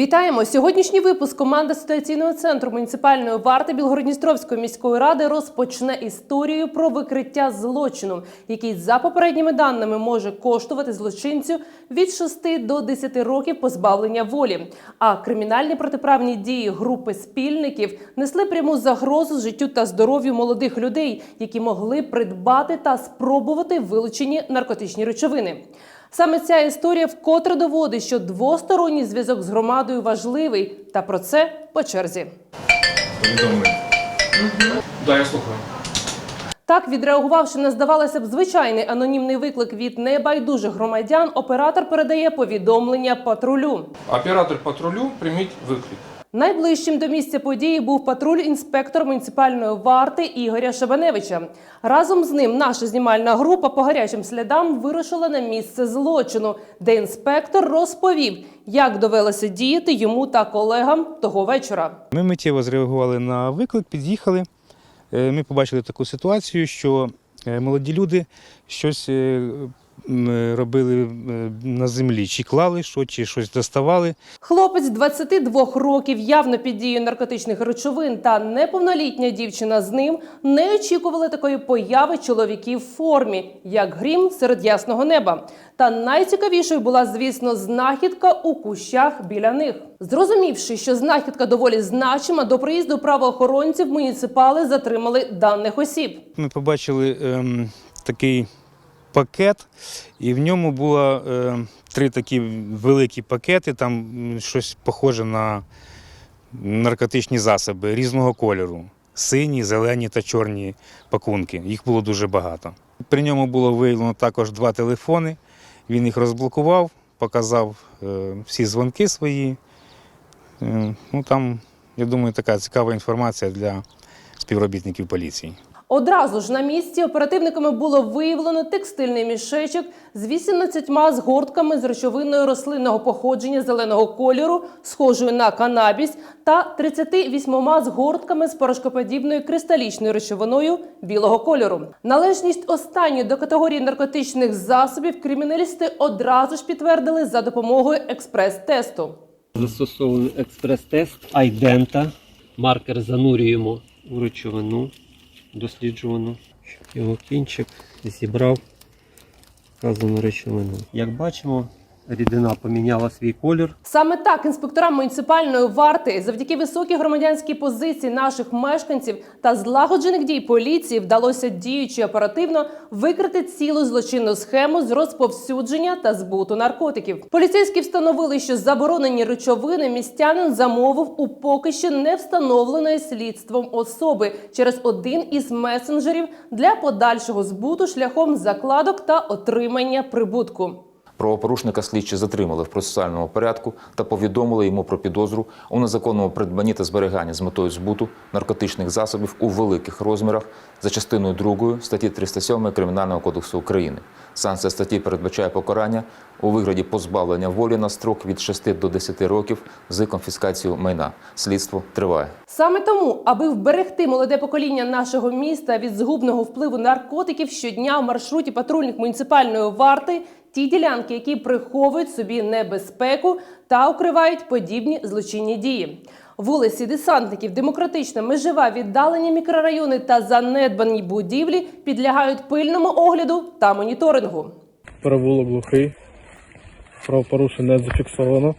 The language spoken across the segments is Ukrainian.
Вітаємо! Сьогоднішній випуск команда ситуаційного центру муніципальної варти Білгородністровської міської ради розпочне історію про викриття злочину, який за попередніми даними може коштувати злочинцю від 6 до 10 років позбавлення волі. А кримінальні протиправні дії групи спільників несли пряму загрозу життю та здоров'ю молодих людей, які могли придбати та спробувати вилучені наркотичні речовини. Саме ця історія вкотре доводить, що двосторонній зв'язок з громадою важливий, та про це по черзі. Да, я слухаю. Так, відреагувавши на здавалося б звичайний анонімний виклик від небайдужих громадян, оператор передає повідомлення патрулю. Оператор патрулю, прийміть виклик. Найближчим до місця події був патруль-інспектор муніципальної варти Ігоря Шабаневича. Разом з ним наша знімальна група по гарячим слідам вирушила на місце злочину, де інспектор розповів, як довелося діяти йому та колегам того вечора. Ми миттєво зреагували на виклик, під'їхали. Е, Ми побачили таку ситуацію, що е, молоді люди щось е, робили е, на землі, чи клали що, чи щось доставали. Хлопець 22 років, явно під дією наркотичних речовин, та неповнолітня дівчина з ним не очікували такої появи чоловіків в формі, як грім серед ясного неба. Та найцікавішою була, звісно, знахідка у кущах біля них. Зрозумівши, що знахідка доволі значима, до приїзду правоохоронців муніципали затримали даних осіб. Ми побачили ем, такий пакет, і в ньому було е, три такі великі пакети, там щось похоже на наркотичні засоби різного кольору. Сині, зелені та чорні пакунки. Їх було дуже багато. При ньому було виявлено також два телефони. Він їх розблокував, показав е, всі дзвонки свої. Е, ну, там, я думаю, така цікава інформація для співробітників поліції. Одразу ж на місці оперативниками було виявлено текстильний мішечок з 18 згортками з речовиною рослинного походження зеленого кольору, схожою на канабіс, та 38 згортками з порошкоподібною кристалічною речовиною білого кольору. Належність останньої до категорії наркотичних засобів криміналісти одразу ж підтвердили за допомогою експрес-тесту. Застосований експрес-тест айдента. Маркер занурюємо у речовину досліджувану, щоб його кінчик зібрав вказану речовину. Як бачимо, рідина поміняла свій колір. Саме так інспекторам муніципальної варти, завдяки високій громадянській позиції наших мешканців та злагоджених дій поліції, вдалося діючи оперативно викрити цілу злочинну схему з розповсюдження та збуту наркотиків. Поліцейські встановили, що заборонені речовини містянин замовив у поки що не встановленої слідством особи через один із месенджерів для подальшого збуту шляхом закладок та отримання прибутку. Правопорушника слідчі затримали в процесуальному порядку та повідомили йому про підозру у незаконному придбанні та зберіганні з метою збуту наркотичних засобів у великих розмірах за частиною 2 статті 307 Кримінального кодексу України. Санкція статті передбачає покарання у вигляді позбавлення волі на строк від 6 до 10 років з конфіскацією майна. Слідство триває. Саме тому, аби вберегти молоде покоління нашого міста від згубного впливу наркотиків щодня в маршруті патрульних муніципальної варти, ті ділянки, які приховують собі небезпеку та укривають подібні злочинні дії. Вулиці десантників, демократична, межева, віддалені мікрорайони та занедбані будівлі підлягають пильному огляду та моніторингу. Перевулок глухий. Правопорушення не зафіксовано.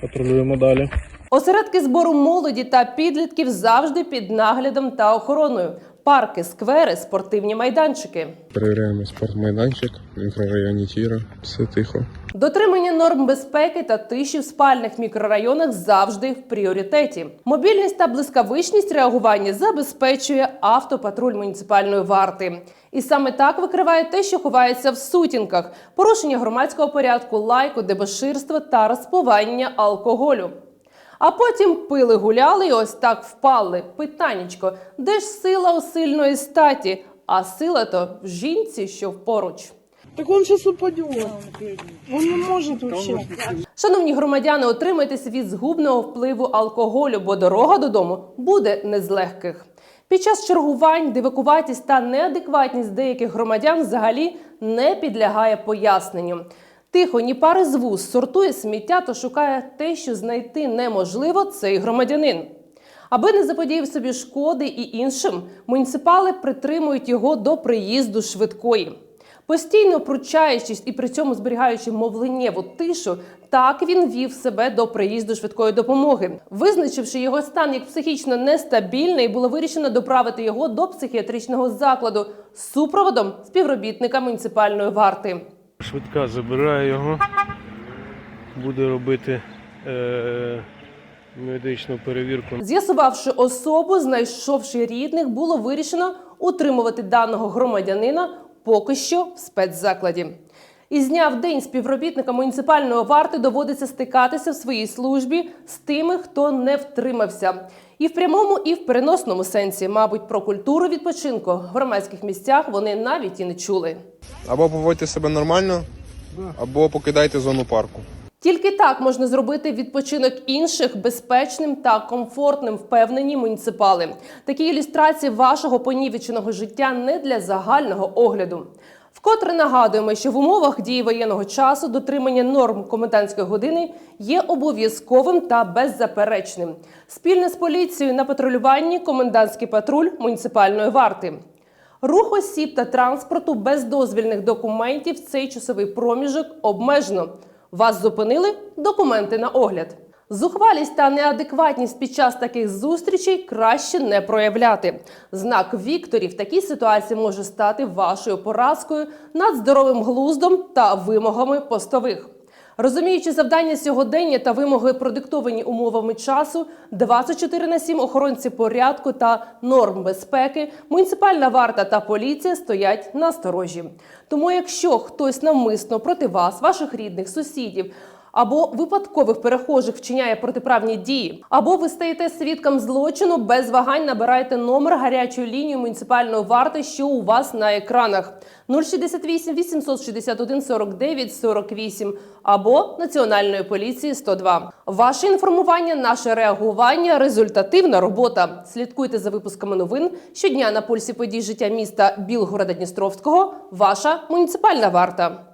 Патрулюємо далі. Осередки збору молоді та підлітків завжди під наглядом та охороною. Парки, сквери, спортивні майданчики. Перевіряємо спортмайданчик в мікрорайоні Тіра. Все тихо. Дотримання норм безпеки та тиші в спальних мікрорайонах завжди в пріоритеті. Мобільність та блискавичність реагування забезпечує автопатруль муніципальної варти. І саме так викриває те, що ховається в сутінках: порушення громадського порядку, лайку, дебоширства та розпивання алкоголю. А потім пили гуляли і ось так впали. Питаннячко, де ж сила у сильної статі? А сила то в жінці, що поруч. Так он сейчас упадет. Он не может вообще. Шановні громадяни, отримайтеся від згубного впливу алкоголю, бо дорога додому буде не з легких. Під час чергувань дивакуватість та неадекватність деяких громадян взагалі не підлягає поясненню. Тихо, ні пари з вуз, сортує сміття та шукає те, що знайти неможливо, цей громадянин. Аби не заподіяв собі шкоди і іншим, муніципали притримують його до приїзду швидкої. Постійно пручаючись і при цьому зберігаючи мовленнєву тишу, так він вів себе до приїзду швидкої допомоги. Визначивши його стан як психічно нестабільний, було вирішено доправити його до психіатричного закладу з супроводом співробітника муніципальної варти. Швидка забирає його, буде робити е, медичну перевірку. З'ясувавши особу, знайшовши рідних, було вирішено утримувати даного громадянина поки що в спецзакладі. Із дня в день співробітника муніципальної варти доводиться стикатися в своїй службі з тими, хто не втримався. І в прямому, і в переносному сенсі, мабуть, про культуру відпочинку в громадських місцях вони навіть і не чули. Або поводьте себе нормально, або покидайте зону парку. Тільки так можна зробити відпочинок інших безпечним та комфортним, впевнені муніципали. Такі ілюстрації вашого понівеченого життя не для загального огляду. Вкотре нагадуємо, що в умовах дії воєнного часу дотримання норм комендантської години є обов'язковим та беззаперечним. Спільно з поліцією на патрулюванні комендантський патруль муніципальної варти. Рух осіб та транспорту без дозвільних документів в цей часовий проміжок обмежено. Вас зупинили документи на огляд. Зухвалість та неадекватність під час таких зустрічей краще не проявляти. Знак Вікторів в такій ситуації може стати вашою поразкою над здоровим глуздом та вимогами постових. Розуміючи завдання сьогодення та вимоги, продиктовані умовами часу, 24 на 7 охоронці порядку та норм безпеки, муніципальна варта та поліція стоять на сторожі. Тому, якщо хтось навмисно проти вас, ваших рідних, сусідів або випадкових перехожих вчиняє протиправні дії, або ви стаєте свідком злочину, без вагань набирайте номер гарячої лінії муніципальної варти, що у вас на екранах 068 861 49 48 або Національної поліції 102. Ваше інформування, наше реагування, результативна робота. Слідкуйте за випусками новин щодня на пульсі подій життя міста Білгорода Дністровського. Ваша муніципальна варта.